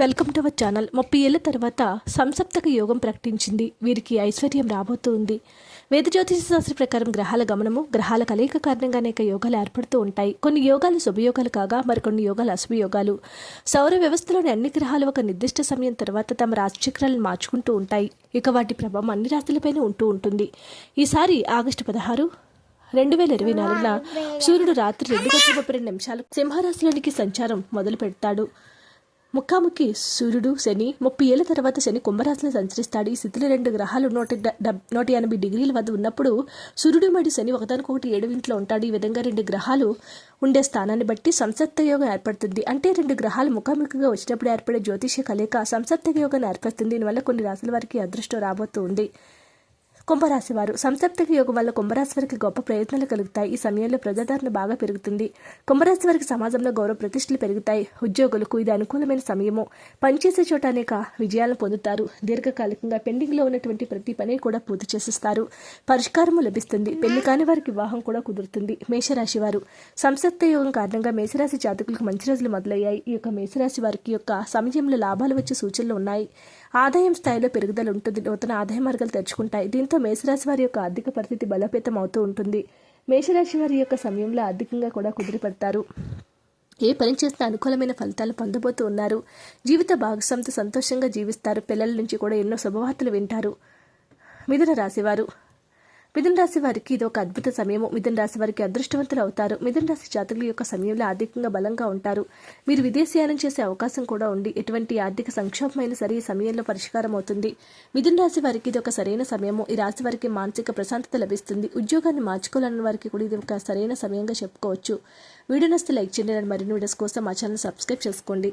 Welcome to our channel ముప్పై ఏళ్ళ తర్వాత సంసప్తక యోగం ప్రకటించింది. వీరికి ఐశ్వర్యం రాబోతూ ఉంది వేద జ్యోతిష శాస్త్ర ప్రకారం గ్రహాల గమనము గ్రహాల కలయిక కారణంగా అనేక యోగాలు ఏర్పడుతూ ఉంటాయి. కొన్ని యోగాలు శుభయోగాలు కాగా మరికొన్ని యోగాలు అశుభయోగాలు సౌర వ్యవస్థలోని అన్ని గ్రహాలు ఒక నిర్దిష్ట సమయం తర్వాత తమ రాశిచక్రాలను మార్చుకుంటూ ఉంటాయి. ఇక వాటి ప్రభావం అన్ని రాశులపైన ఉంటూ ఉంటుంది. ఈసారి ఆగస్టు పదహారు రెండు వేల ఇరవై నాలుగున సూర్యుడు రాత్రి రెండు గంటల ముప్పై రెండు నిమిషాలు సింహరాశిలోనికి సంచారం మొదలు పెడతాడు ముఖాముఖి సూర్యుడు శని ముప్పై ఏళ్ళ తర్వాత శని కుంభరాశిలో సంచరిస్తాడు. ఈ స్థితిలో రెండు గ్రహాలు నూట నూట ఎనభై డిగ్రీల వద్ద ఉన్నప్పుడు సూర్యుడు మరియు శని ఒకదానికొకటి ఏడు ఇంట్లో ఉంటాడు. ఈ విధంగా రెండు గ్రహాలు ఉండే స్థానాన్ని బట్టి సంసత్త యోగం ఏర్పడుతుంది. అంటే రెండు గ్రహాలు ముఖాముఖిగా వచ్చినప్పుడు ఏర్పడే జ్యోతిష కలయిక సంసత్త యోగాన్ని ఏర్పడుతుంది దీనివల్ల కొన్ని రాశుల వారికి అదృష్టం రాబోతూ ఉంది. కుంభరాశి వారు సంసప్తక యోగం వల్ల కుంభరాశి వారికి గొప్ప ప్రయత్నాలు కలుగుతాయి. ఈ సమయంలో ప్రజాదరణ బాగా పెరుగుతుంది. కుంభరాశి వారికి సమాజంలో గౌరవ ప్రతిష్టలు పెరుగుతాయి. ఉద్యోగులకు ఇది అనుకూలమైన సమయము. పనిచేసే చోట అనేక విజయాలను పొందుతారు. దీర్ఘకాలికంగా పెండింగ్లో ఉన్నటువంటి ప్రతి పని కూడా పూర్తి చేసిస్తారు. పరిష్కారము లభిస్తుంది. పెళ్ళి కాని వారికి వివాహం కూడా కుదురుతుంది. మేషరాశి వారు సంసప్త యోగం కారణంగా మేషరాశి జాతకులకు మంచి రోజులు మొదలయ్యాయి. ఈ యొక్క మేషరాశి వారికి యొక్క సమయంలో లాభాలు వచ్చే సూచనలు ఉన్నాయి. ఆదాయం స్థాయిలో పెరుగుదల ఉంటుంది. నూతన ఆదాయ మార్గాలు తెరుచుకుంటాయి. దీంతో మేషరాశి వారి యొక్క ఆర్థిక పరిస్థితి బలోపేతం అవుతూ ఉంటుంది. మేషరాశి వారి యొక్క సమయంలో ఆర్థికంగా కూడా కుదిరిపడతారు. ఏ పని చేస్తే అనుకూలమైన ఫలితాలు పొందబోతూ ఉన్నారు. జీవిత భాగస్వామితో సంతోషంగా జీవిస్తారు. పిల్లల నుంచి కూడా ఎన్నో శుభవార్తలు వింటారు. మిథున రాశివారు మిథున రాశి వారికి ఇది ఒక అద్భుత సమయము. మిథున రాశి వారికి అదృష్టవంతులు అవుతారు. మిథున రాశి జాతకుల యొక్క సమయంలో ఆర్థికంగా బలంగా ఉంటారు. మీరు విదేశీయానం చేసే అవకాశం కూడా ఉంది. ఎటువంటి ఆర్థిక సంక్షోభమైన సరే ఈ సమయంలో పరిష్కారం అవుతుంది. మిథున రాశి వారికి ఇది ఒక సరైన సమయము. ఈ రాశి వారికి మానసిక ప్రశాంతత లభిస్తుంది. ఉద్యోగాన్ని మార్చుకోవాలన్న వారికి కూడా ఇది ఒక సరైన సమయంగా చెప్పుకోవచ్చు. వీడియో నస్తే లైక్ చేయండి. మరిన్ని వీడియోస్ కోసం మా ఛానల్ సబ్స్క్రైబ్ చేసుకోండి.